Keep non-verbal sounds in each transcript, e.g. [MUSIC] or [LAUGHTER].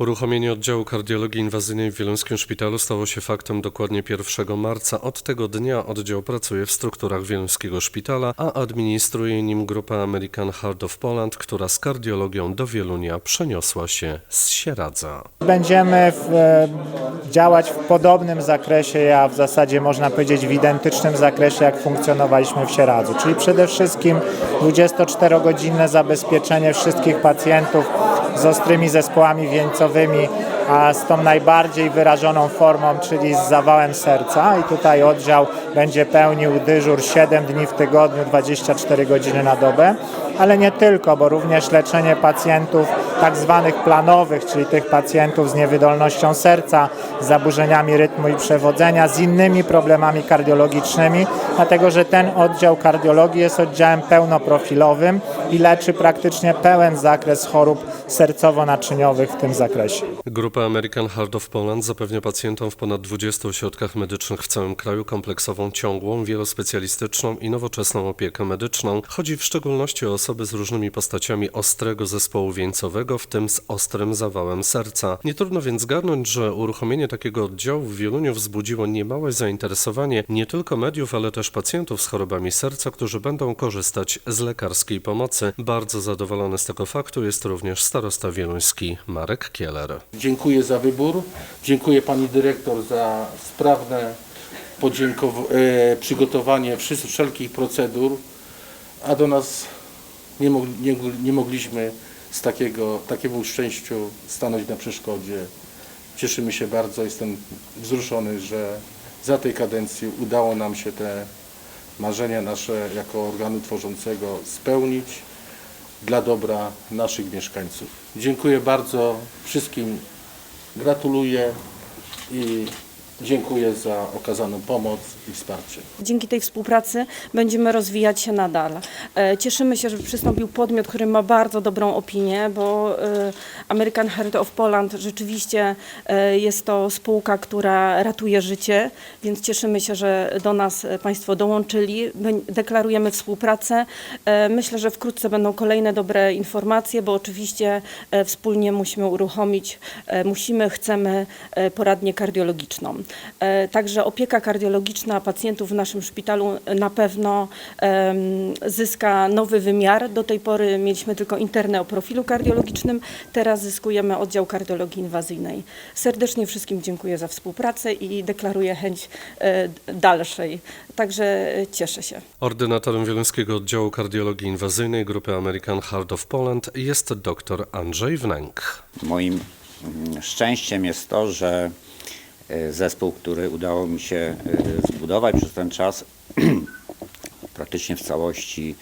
Uruchomienie oddziału kardiologii inwazyjnej w Wieluńskim Szpitalu stało się faktem dokładnie 1 marca. Od tego dnia oddział pracuje w strukturach Wieluńskiego Szpitala, a administruje nim grupa American Heart of Poland, która z kardiologią do Wielunia przeniosła się z Sieradza. Będziemy w, e, działać w podobnym zakresie, a w zasadzie można powiedzieć w identycznym zakresie, jak funkcjonowaliśmy w Sieradzu. Czyli przede wszystkim 24-godzinne zabezpieczenie wszystkich pacjentów z ostrymi zespołami wieńcowymi, a z tą najbardziej wyrażoną formą, czyli z zawałem serca. I tutaj oddział będzie pełnił dyżur 7 dni w tygodniu, 24 godziny na dobę, ale nie tylko, bo również leczenie pacjentów tak zwanych planowych, czyli tych pacjentów z niewydolnością serca, zaburzeniami rytmu i przewodzenia, z innymi problemami kardiologicznymi, dlatego że ten oddział kardiologii jest oddziałem pełnoprofilowym i leczy praktycznie pełen zakres chorób sercowo-naczyniowych w tym zakresie. Grupa American Heart of Poland zapewnia pacjentom w ponad 20 ośrodkach medycznych w całym kraju kompleksową, ciągłą, wielospecjalistyczną i nowoczesną opiekę medyczną. Chodzi w szczególności o osoby z różnymi postaciami ostrego zespołu wieńcowego, w tym z ostrym zawałem serca. Nie trudno więc zgarnąć, że uruchomienie takiego oddziału w Wieluniu wzbudziło niemałe zainteresowanie nie tylko mediów, ale też pacjentów z chorobami serca, którzy będą korzystać z lekarskiej pomocy. Bardzo zadowolony z tego faktu jest również starosta wieluński Marek Kieler. Dziękuję za wybór. Dziękuję pani dyrektor za sprawne podziękow- e, przygotowanie wszelkich procedur, a do nas nie, mog- nie, nie mogliśmy z takiego, takiemu szczęściu stanąć na przeszkodzie. Cieszymy się bardzo, jestem wzruszony, że za tej kadencji udało nam się te marzenia nasze jako organu tworzącego spełnić dla dobra naszych mieszkańców. Dziękuję bardzo wszystkim, gratuluję i dziękuję za okazaną pomoc i wsparcie. Dzięki tej współpracy będziemy rozwijać się nadal. E, Cieszymy się, że przystąpił podmiot, który ma bardzo dobrą opinię, bo e, American Heart of Poland rzeczywiście e, jest to spółka, która ratuje życie, więc cieszymy się, że do nas Państwo dołączyli. Deklarujemy współpracę. Myślę, że wkrótce będą kolejne dobre informacje, bo oczywiście wspólnie musimy uruchomić, musimy, chcemy poradnię kardiologiczną. E, Także opieka kardiologiczna pacjentów w naszym szpitalu na pewno zyska nowy wymiar. Do tej pory mieliśmy tylko internę o profilu kardiologicznym, teraz zyskujemy oddział kardiologii inwazyjnej. Serdecznie wszystkim dziękuję za współpracę i deklaruję chęć e, dalszej. Także e, cieszę się. Ordynatorem Wieluńskiego Oddziału Kardiologii Inwazyjnej grupy American Heart of Poland jest dr Andrzej Wnęk. Moim mm, szczęściem jest to, że zespół, który udało mi się e, zbudować przez ten czas, [CLEARS THROAT] praktycznie w całości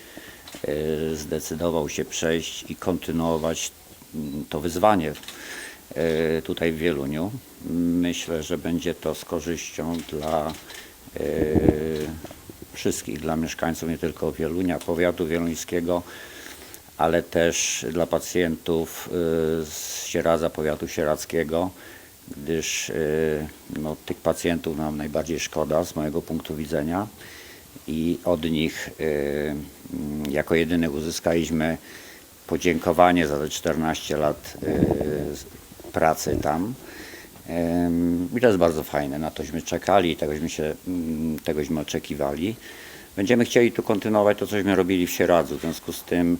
e, zdecydował się przejść i kontynuować mm, to wyzwanie e, tutaj w Wieluniu. Myślę, że będzie to z korzyścią dla e, wszystkich, dla mieszkańców nie tylko Wielunia, powiatu wieluńskiego, ale też dla pacjentów z Sieradza, powiatu sieradzkiego, gdyż y, no, tych pacjentów nam najbardziej szkoda z mojego punktu widzenia i od nich y, mm, jako jedynych uzyskaliśmy podziękowanie za te 14 lat y, pracy tam. I to jest bardzo fajne, na tośmy czekali, tegośmy, się, mm, tegośmy oczekiwali. Będziemy chcieli tu kontynuować to, cośmy robili w Sieradzu, w związku z tym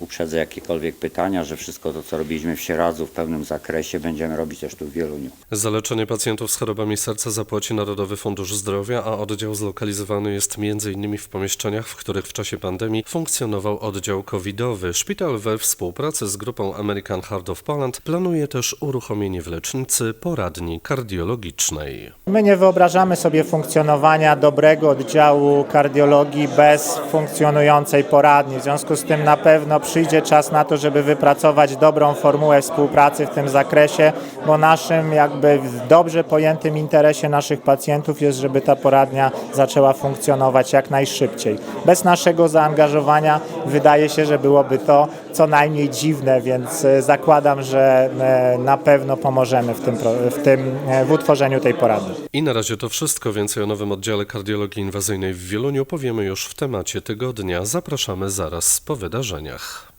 uprzedzę jakiekolwiek pytania, że wszystko to, co robiliśmy w Sieradzu w pełnym zakresie, będziemy robić też tu w Wieluniu. Za leczenie pacjentów z chorobami serca zapłaci Narodowy Fundusz Zdrowia, a oddział zlokalizowany jest m.in. w pomieszczeniach, w których w czasie pandemii funkcjonował oddział covidowy. Szpital we współpracy z grupą American Heart of Poland planuje też uruchomienie w lecznicy poradni kardiologicznej. My nie wyobrażamy sobie funkcjonowania dobrego oddziału kardiologii bez funkcjonującej poradni. W związku z tym na pewno przyjdzie czas na to, żeby wypracować dobrą formułę współpracy w tym zakresie, bo naszym jakby dobrze pojętym interesie naszych pacjentów jest, żeby ta poradnia zaczęła funkcjonować jak najszybciej. Bez naszego zaangażowania wydaje się, że byłoby to co najmniej dziwne, więc e, zakładam, że e, na pewno pomożemy w tym, w tym e, w utworzeniu tej poradni. I na razie to wszystko. Więcej o nowym oddziale kardiologii inwazyjnej w Wieluniu powiemy już w temacie tygodnia. Zapraszamy zaraz po wydarzeniach. Bach.